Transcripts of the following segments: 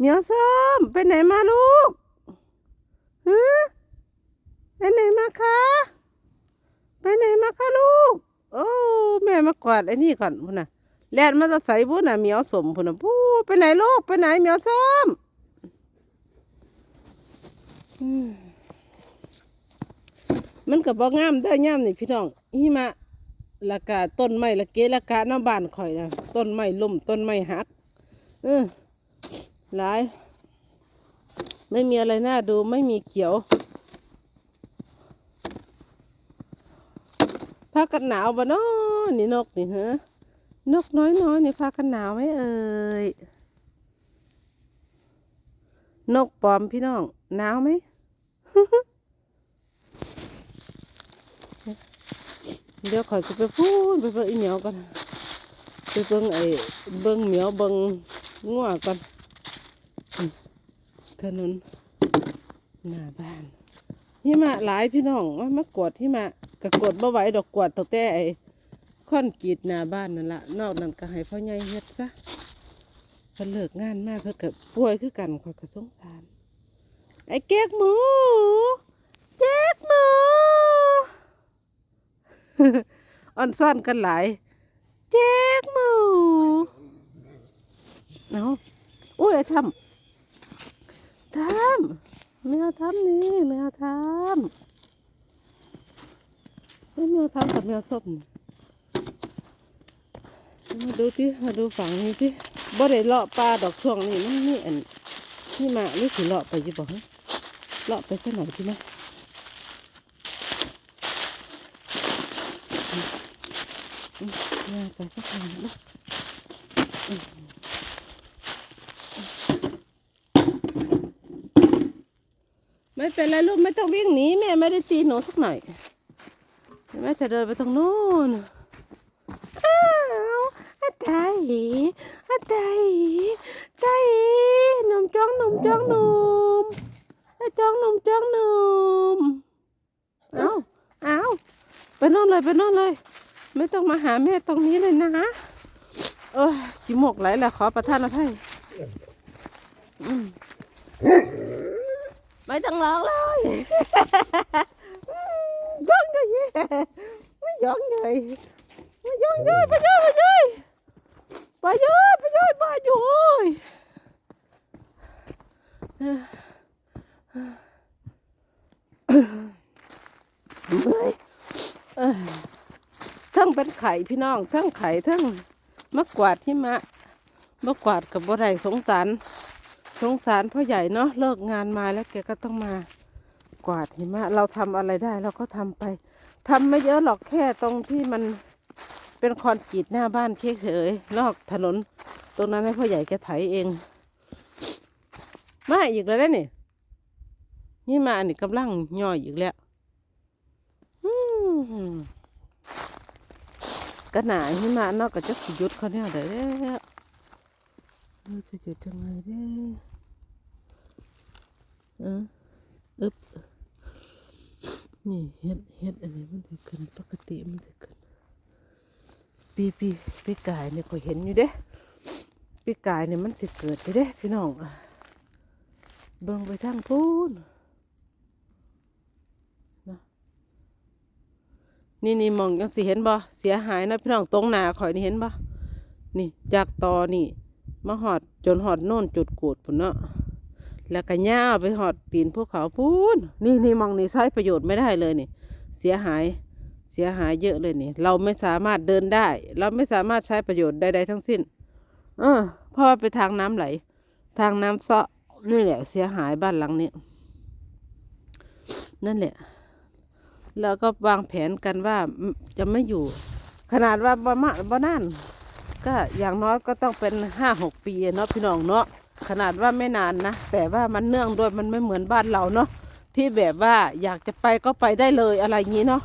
เหมียวส้มไปไหนมาลูกฮะไปไหนมาคะไปไหนมาคะลูก โอ้แม่มากอดไอ้นี่ก่อนพุ่นน่ะแลนมาจะใส่พุ่นน่ะเหมียวสมพุ่นน่ะปูไปไหนลูกไปไหนเหมียวส้มมันก็บ่งามเด้อยามนี่พี่น้องหิมะละกาต้นไม้ละเกละกาน้ำบ้านข่อยนะต้นไม้ล่มต้นไม้หักเออ หลาย ไม่มีอะไรน่าดูไม่มีเขียวพากันหนาวบ่เนาะนี่นกนี่ฮะนกน้อยน้อยนี่พากันหนาวไหมเอ่ยนกปลอมพี่น้องหนาวไหมเดี๋ยวขอยจะไปพูดไปเบิ่งอีเหมียวก่อนไปเบิ่งไอ้เบิ่งเหมียวเบิ่งงัวก่อน ถนนหน้าบ้านหิมะหลายพี่น้องว่ามากวดหิมะกะกดบ่ไหวดอกกวดตั้งแต่ไอ้ค่อนกรีดหน้าบ้านนั่นละนอกนั้นก็ให้พ่อใหญ่เฮ็ดซะเพิ่นเลิกงานมากเพิ่นก็ป่วยคือกันข้อยก็สงสาร ไอ้เก๊กหมูเจ๊กหมูอ่อนซ่อนกันหลายเจ๊กหมูเอาอุ้ยไอ้ทำ ทำไม่เอาทำนี่ไม่เอาทำไม่เอาทำกับแมวส้มมาดูที่มาดูฝั่งนี้ที่บ่ได้เลาะปลาดอกช่วงนี้มันนี่อันนี่มานี่สิเลาะไปยี่บ่ฮะเลาะไปสักหน่อยที่ไหมย่างไปสักหน่อยนะอืม ไม่เป็นไรลูกไม่ต้องวิ่งหนีแม่ไม่ได้ตีหนูสักหน่อยแม่จะเดินไปตรงนู้นอ้าวอาตายอาตายตายหนุ่มจ้องหนุ่มจ้องหนุ่มอาจ้องหนุ่มจ้องหนุ่มเอาเอาไปน่นเลยไปน่นเลย ไม่ต้องมาหาแม่ตรงนี้เลยนะเออขี้หมกไหลแหละขอประทานอภัยอืม ไม่ต้องร้องเลยย้องเลยไม่ย้องเลยไม่ย้องเลยไปย้อยไปย้อยไปย้อยไปย้อยไปย้อยเมื่ยทั้งเป็นไข่พี่น้องทั้งไข่ทั้งมะกวาดที่มะมะกวาดกับบ่ได้สงสาร สงสารพ่อใหญ่เนาะเลิกงานมาแล้วแกก็ต้องมากวาดหิมะ เราทำอะไรได้เราก็ทำไปทำไม่เยอะหรอกแค่ตรงที่มันเป็นคอนกรีตหน้าบ้านเฉยๆนอกถนน ตรงนั้นให้พ่อใหญ่แกไถเอง มาอีกแล้วนะนี่นี่มาอันนี้กำลังย่อยอีกแล้วก็หนาหิมะเนอกก็จะสิหยุดเขาเนี่ยเด้อเออจะหยุดจังไงเด้ อเอออึบนี่เฮ็ดเฮ็ดอันนี้มันจะขึ้นปกติมันจะขึ้นปีปีปีกายเนี่ยก็เห็นอยู่เด้ปีกายเนี่ยมันสิเกิดอยู่เด้พี่น้องเบิ่งไปทางพูนนี่นี่มองยังสิเห็นบ่เสียหายนะพี่น้องตรงหนาข่อยนี่เห็นบ่นี่จากตอนี่มาหอดจนหอดโน่นจุดกูดพุ่นเนาะ แล้วก็ย่าไปหอดตีนพวกเขาพูนนี่นี่มองนี่ใช้ประโยชน์ไม่ได้เลยนี่ เสียหายเสียหายเยอะเลยนี่ เราไม่สามารถเดินได้ เราไม่สามารถใช้ประโยชน์ใดๆทั้งสิ้น เออเพราะว่าไปทางน้ำไหล ทางน้ำเซาะนี่แหละ เสียหายบ้านหลังนี้นั่นแหละแล้วก็วางแผนกันว่าจะไม่อยู่ ขนาดว่าบ่มาบ่นานก็อย่างน้อยก็ต้องเป็นห้าหกปีเนาะพี่น้องเนาะ ขนาดว่าไม่นานนะ แต่ว่ามันเนื่องด้วยมันไม่เหมือนบ้านเราเนาะที่แบบว่าอยากจะไปก็ไปได้เลยอะไรอย่างนี้เนาะ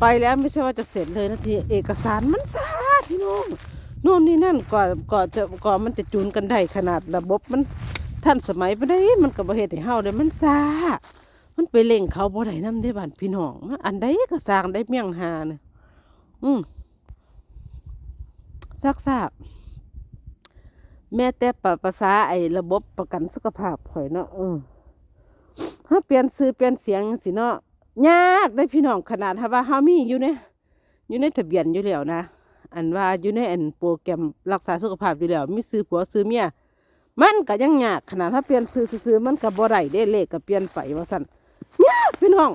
ไปแล้วไม่ใช่ว่าจะเสร็จเลยนะทีเอกสารมันซาพี่น้องนู่นนี่นั่นกว่ากว่าจะกว่ามันจะจูนกันได้ขนาดระบบมันท่านสมัยไปได้มันก็บ่เฮ็ดให้เฮาเลยมันซามันไปเล่งเขาบ่ได้น้ำได้บ้านพี่น้องมันอันใดก็สร้างได้เมี่ยงหานะอืมซักซาก แม้แต่ปะภาษาไอ้ระบบประกันสุขภาพข่อยเนาะเออถ้าเปลี่ยนซื้อเปลี่ยนเสียงสิเนาะยากได้พี่น้องขนาดถ้าว่าเฮามีอยู่ในอยู่ในทะเบียนอยู่แล้วนะอันว่าอยู่ในอันโปรแกรมรักษาสุขภาพอยู่แล้วมีซื้อผัวซื้อเมียมันก็ยังยากขนาดถ้าเปลี่ยนซื้อซื้อมันก็บ่ได้ได้เลขก็เปลี่ยนไปว่าซั่นยากพี่น้อง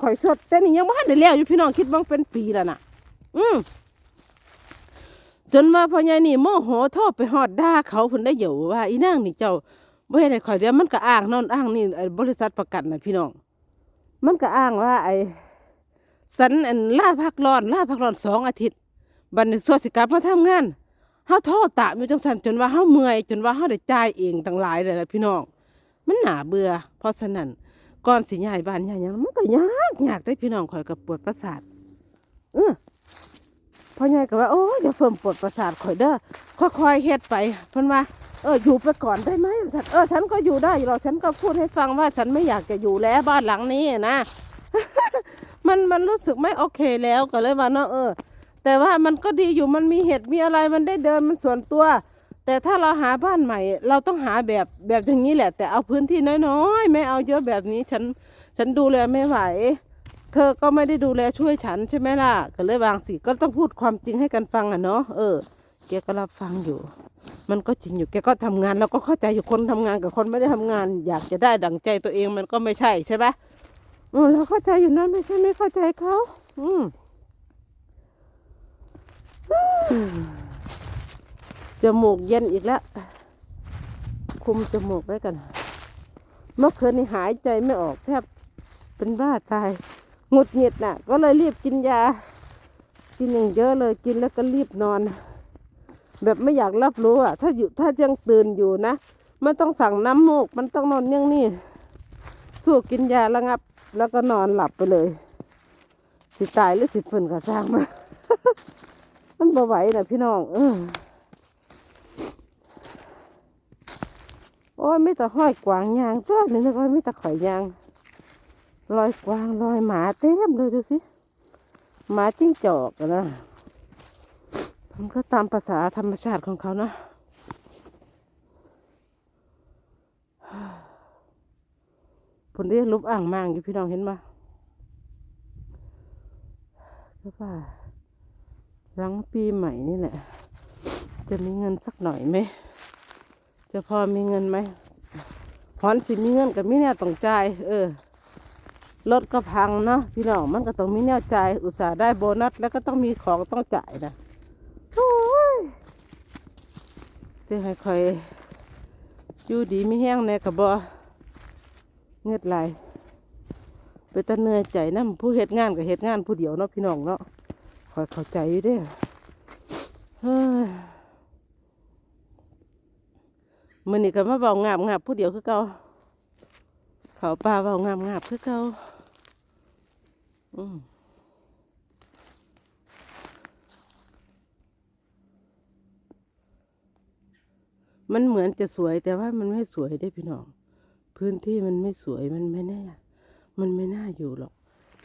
ข่อยสดแต่นี่ยังบ่ทันได้แล้วอยู่พี่น้องคิดว่าเป็นปีแล้วน่ะ อืม นว่าพ่อใหญ่นี่โมโหโทษไปฮอดด่าเขาเพิ่นได้อยู่ว่าอีนางนี่เจ้าบ่เฮ็ดให้ข่อยเดียวมันก็อ้างนอนอ้างนี่บริษัทประกันน่ะพี่น้อง มันก็อ้างว่า ไอ้สันอันลาพักร้อนลาพักร้อนสองอาทิตย์บัดนี้ส่วนสิกลับมาทำงานเฮาโทษตามอยู่จังซั่นจนว่าเฮาเมื่อยจนว่าเฮาได้จ่ายเองตั้งหลายเลยล่ะพี่น้อง มันหนาเบื่อ เพราะฉะนั้นก่อนสิย้ายบ้านย้ายหยังมันก็ยากยากได้พี่น้องข่อยก็ปวดประสาทเออ พ่อใหญ่ก็ว่าโอ้ยอย่าเพิ่มปวดประสาทข่อยเด้อค่อยๆเฮ็ดไปเพิ่นว่าเอออยู่ไปก่อนได้ไหมฉันเออฉันก็อยู่ได้อยู่หรอกฉันก็พูดให้ฟังว่าฉันไม่อยากจะอยู่แล้วบ้านหลังนี้นะมันมันรู้สึกไม่โอเคแล้วก็เลยว่าเนาะเออ แต่ว่ามันก็ดีอยู่มันมีเห็ดมีอะไรมันได้เดินมันส่วนตัว แต่ถ้าเราหาบ้านใหม่ เราต้องหาแบบแบบอย่างนี้แหละ แต่เอาพื้นที่น้อยๆไม่เอาเยอะแบบนี้ฉัน ฉันดูแลไม่ไหว เธอก็ไม่ได้ดูแลช่วยฉันใช่ไหมล่ะ ก็เลยวางสิก็ต้องพูดความจริงให้กันฟังอะเนาะเออแกก็รับฟังอยู่ มันก็จริงอยู่แกก็ทำงานเราก็เข้าใจอยู่คนทำงานกับคนไม่ได้ทำงาน อยากจะได้ดังใจตัวเองมันก็ไม่ใช่ใช่ปะเออเราเข้าใจอยู่นะไม่ใช่ไม่เข้าใจเขาอืมจมูกเย็นอีกแล้ว คุมจมูกไว้กัน เมื่อคืนนี้หายใจไม่ออกแทบเป็นบ้าตาย หงุดหงิดน่ะ ก็เลยรีบกินยา กินอย่างเยอะเลยกินแล้วก็รีบนอน แบบไม่อยากรับรู้อะ ถ้าอยู่ถ้ายังตื่นอยู่นะมันต้องสั่งน้ำมูก มันต้องนอนอย่างนี้สู้กินยาระงับ แล้วก็นอนหลับไปเลย สิตายหรือสิฝืนก็สร้างมา มันบ่ไหวนะพี่น้อง เออโอ้ยไม่แต่ห้อยกวางยางตัวนี่นึกว่าไม่แต่ข่อยยาง รอยกวางรอยหมาเต็มเลยดูสิ หมาจิ้งจอกนะ มันก็ตามภาษาธรรมชาติของเขานะผลเรียกลุบอ่างมางอยู่พี่น้องเห็นปะก็ว่าหลังปีใหม่นี่แหละ จะมีเงินสักหน่อยไหม จะพอมีเงินไหมพอนสิมีเงินกับมิเนี่ยต้องจ่ายเออ รถก็พังเนาะพี่น้องมันก็ต้องมีแนวจ่ายอุตส่าห์ได้โบนัสแล้วก็ต้องมีของต้องจ่ายนะโอ้ยจะให้คอยอยู่ดีไม่แห้งแน่กับบอเงือดไหลไปตะเนื่อยใจนะผู้เฮ็ดงานกับเฮ็ดงานผู้เดียวเนาะพี่น้องเนาะคอยเข้าใจอยู่ด้อเฮ้ยมันนี่ก็มาเบางาบงาบผู้เดียวคือเก่าเขาป่าเบางามงาบคือเก่า อืมมันเหมือนจะสวยแต่ว่ามันไม่สวยได้พี่น้อง พื้นที่มันไม่สวยมันไม่แน่ มันไม่น่าอยู่หรอก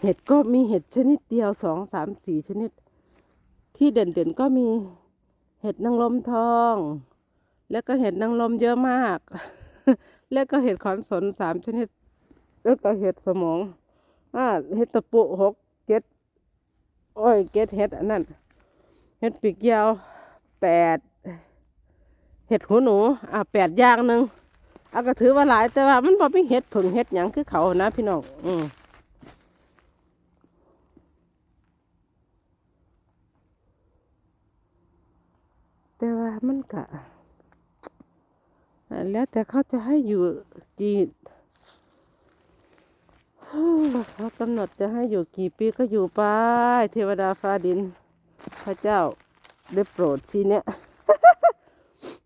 เห็ดก็มีเห็ดชนิดเดียวสองสามสี่ชนิด ที่เด่นๆก็มีเห็ดนางรมทอง แล้วก็เห็ดนางรมเยอะมาก แล้วก็เห็ดขอนสนสามชนิด แล้วก็เห็ดสมอง อ่าเห็ดตะปุหกเจ็ดอ้ยเจ็ดเห็ดอันนั้นเห็ดปีกยาวแปดเห็ดหูหนู อ่าแปดอย่างหนึ่งอะก็ถือว่าหลายแต่ว่ามันพอเป็นเห็ดผึ่งเห็ดหยังคือเขานะพี่น้องอืมแต่ว่ามันกะแล้วแต่เขาจะให้อยู่กี่ เขากำหนดจะให้อยู่กี่ปีก็อยู่ไป เทวดาฟ้าดิน พระเจ้าได้โปรดทีเนี้ย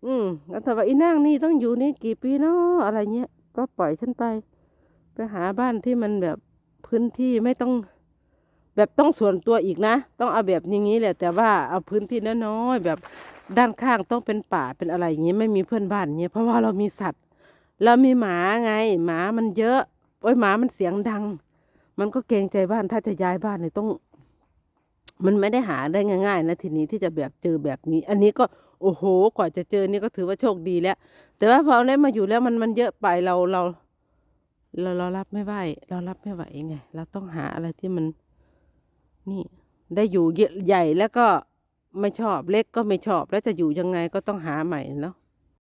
อืมแล้วแต่ว่าอีนางนี่ต้องอยู่นี่กี่ปีเนาะอะไรเงี้ย ก็ปล่อยฉันไป ไปหาบ้านที่มันแบบพื้นที่ไม่ต้อง แบบต้องส่วนตัวอีกนะ ต้องเอาแบบอย่างนี้แหละ แต่ว่าเอาพื้นที่น้อยๆแบบด้านข้างต้องเป็นป่าเป็นอะไรอย่างนี้ ไม่มีเพื่อนบ้านเงี้ยเพราะว่าเรามีสัตว์ เรามีหมาไง หมามันเยอะ โอ้ยหมามันเสียงดัง มันก็เกรงใจบ้านถ้าจะย้ายบ้านเนี่ยต้อง มันไม่ได้หาได้ง่ายๆนะทีนี้ที่จะแบบเจอแบบนี้ อันนี้ก็โอ้โห กว่าจะเจอนี่ก็ถือว่าโชคดีแล้ว แต่ว่าพอได้มาอยู่แล้วมันมันเยอะไปเราเรา เราเรารับไม่ไหวเรารับไม่ไหวไงเราต้องหาอะไรที่มัน นี่ ได้อยู่ใหญ่แล้วก็ไม่ชอบเล็กก็ไม่ชอบ แล้วจะอยู่ยังไงก็ต้องหาใหม่เนาะ